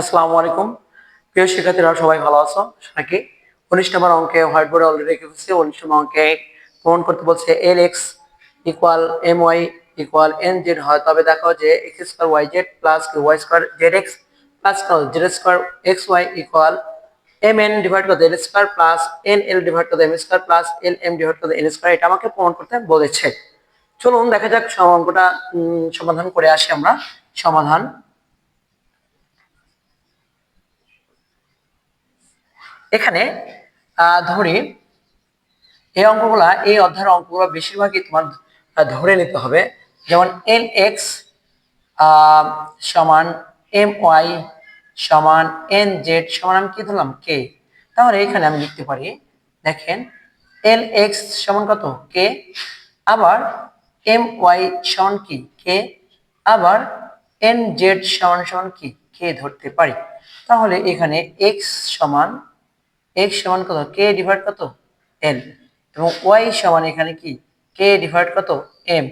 আসসালামু আলাইকুম। প্রিয় শিক্ষার্থীরা, সবাই ভালো আছো? নাকি উনিশ নম্বর অঙ্কে হোয়াইট বোর্ডে অলরেডি রেখে ফেলছি। উনিশ নম্বর অঙ্কে প্রমাণ করতে বলছে L X equal M Y equal N Z হয়। তবে দেখো যে X square Y Z plus Y square Z X plus Z square X Y equal M N divide করতে L square plus N L divide করতে M square plus L M divide করতে N square এটা আমাকে প্রমাণ করতে বলেছে। চলুন দেখা যাক অঙ্কটা সমাধান করে আসি আমরা। সমাধান এখানে ধরি এই অঙ্কগুলা, এই অধ্যায়ের অঙ্কগুলো বেশিরভাগই তোমার ধরে নিতে হবে। যেমন এন এক্স সমান এম ওয়াই সমান এন জেড সমান আমি কি ধরলাম? কে? তাহলে এখানে আমি লিখতে পারি, দেখেন এল এক্স সমান কত? কে? আবার এম ওয়াই সমান কি? কে? আবার এন জেড সমান সমান কি? কে ধরতে পারি? তাহলে এখানে এক্স সমান এক্স সমান কত? কে ডিভাইড কত? এল এবং ওয়াই সমান এখানে কি? কে ডিভাইড কত? এম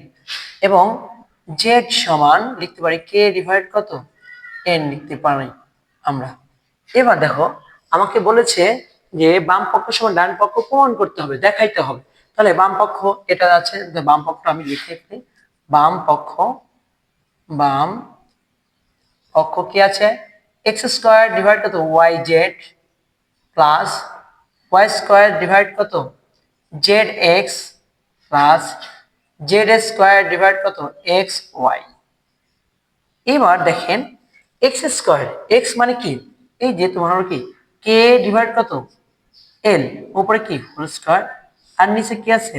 এবং জেড সমান লিখতে পারি কে ডিভাইড কত? এন লিখতে পারি আমরা। এবার দেখো, আমাকে বলেছে যে বাম পক্ষ সমান ডান পক্ষ প্রমাণ করতে হবে, দেখাইতে হবে। তাহলে বাম পক্ষ এটা আছে বাম পক্ষ আমি লিখে ফেলি। বাম পক্ষ বাম পক্ষ কি আছে? এক্স স্কোয়ার ডিভাইড কত? Y Z plus Y square divide কত? Z X plus Z square divide কত? এক্স ওয়াই এবার দেখেন এক্স স্কোয়ার এক্স মানে কি? এই যে তোমার কি? কে ডিভাইড কত? এল উপরে কি? হোল স্কোয়ার আর নিচে কি আছে?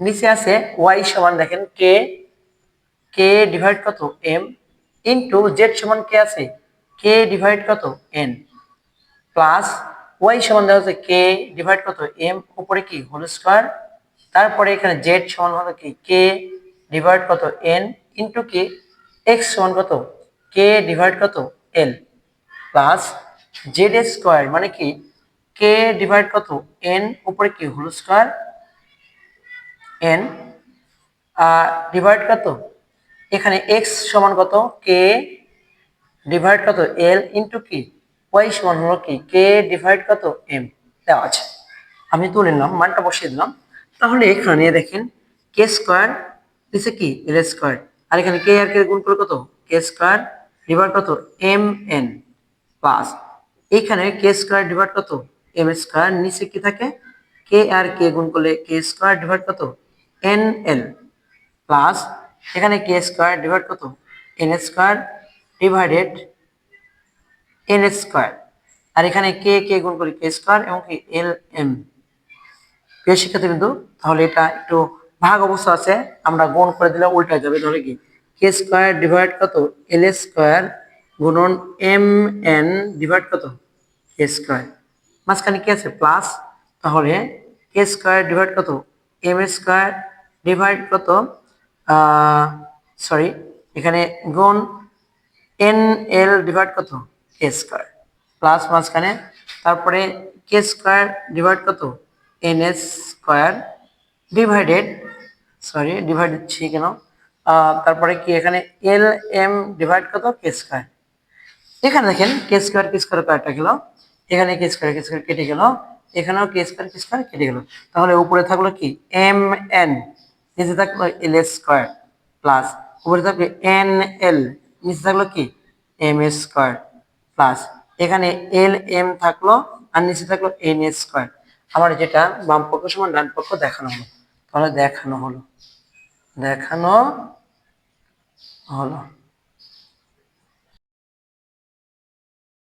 নিচে আছে ওয়াই সমান দেখেন কে কে ডিভাইড কত? এম ইন্টু জেড সমান কে আছে? কে ডিভাইড কত? এন প্লাস ওয়াই সমান দেওয়া হচ্ছে কে ডিভাইড কত এম উপরে কি? হোল স্কোয়ার তারপরে এখানে জেড সমান হলো কি? কে ডিভাইড কত এন ইন্টু কি এক্স সমান কত? কে ডিভাইড কত এল প্লাস জেড স্কোয়ার মানে কি? কে ডিভাইড কত এন উপরে কি? হোল স্কোয়ার এন ডিভাইড কত? এখানে এক্স সমান কত? কে ডিভাইড কত এল ইন্টু কি ওয়াই সমান হলো কি? কে ডিভাইড কত? এম দেওয়া আছে। আমি তুলে নিলাম, মানটা বসিয়ে দিলাম। তাহলে এখানে দেখেন কে স্কোয়ার দিছে কি? এল স্কোয়ার আর এখানে কে আর কে গুণ করে কত? কে স্কোয়ার ডিভাইড কত? এম এন প্লাস এখানে কে স্কোয়ার ডিভাইড কত? এম স্কোয়ার নিচে কি থাকে? কে আর কে গুণ করলে কে স্কোয়ার ডিভাইড কত? এন এল প্লাস এখানে কে স্কোয়ার ডিভাইড কত? N square divided N square আর এখানে কে কে গুণ করি কে স্কোয়ার এবং কি এল এম প্রিয় শিক্ষার্থী বিন্দু, তাহলে এটা একটু ভাগ অবস্থা আছে, আমরা গুণ করে দিলে উল্টা যাবে ধরে কি? কে স্কোয়ার ডিভাইড কত? এল স্কোয়ার গুণন এম এন ডিভাইড কত? কে স্কোয়ার মাঝখানে কি আছে? প্লাস তাহলে কে স্কোয়ার ডিভাইড কত? এম স্কোয়ার ডিভাইড কত? সরি এখানে গুণ এন এল ডিভাইড কত? কে স্কোয়ার প্লাস মাঝখানে, তারপরে কে স্কোয়ার ডিভাইড কত? N S square divided sorry divide দিচ্ছি কেন? তারপরে কি এখানে এল এম ডিভাইড কত? কে স্কোয়ার এখানে দেখেন কে স্কোয়ার কে স্কোয়ার কয়টা গেল? এখানে কে স্কোয়ার কে স্কোয়ার কেটে গেল। এখানেও কে স্কোয়ার কে স্কোয়ার কেটে গেল। তাহলে উপরে থাকল কি? এম এন নিচে থাকল এল এস স্কোয়ার প্লাস উপরে থাকবে এন এল নিচে থাকল কি? এম এস স্কোয়ার প্লাস এখানে এল এম থাকল আর নিচে থাকল এন এস স্কোয়ার আমার যেটা বাম পক্ষ সমান ডান পক্ষ দেখানো হলো। তাহলে দেখানো হলো। দেখানো হলো।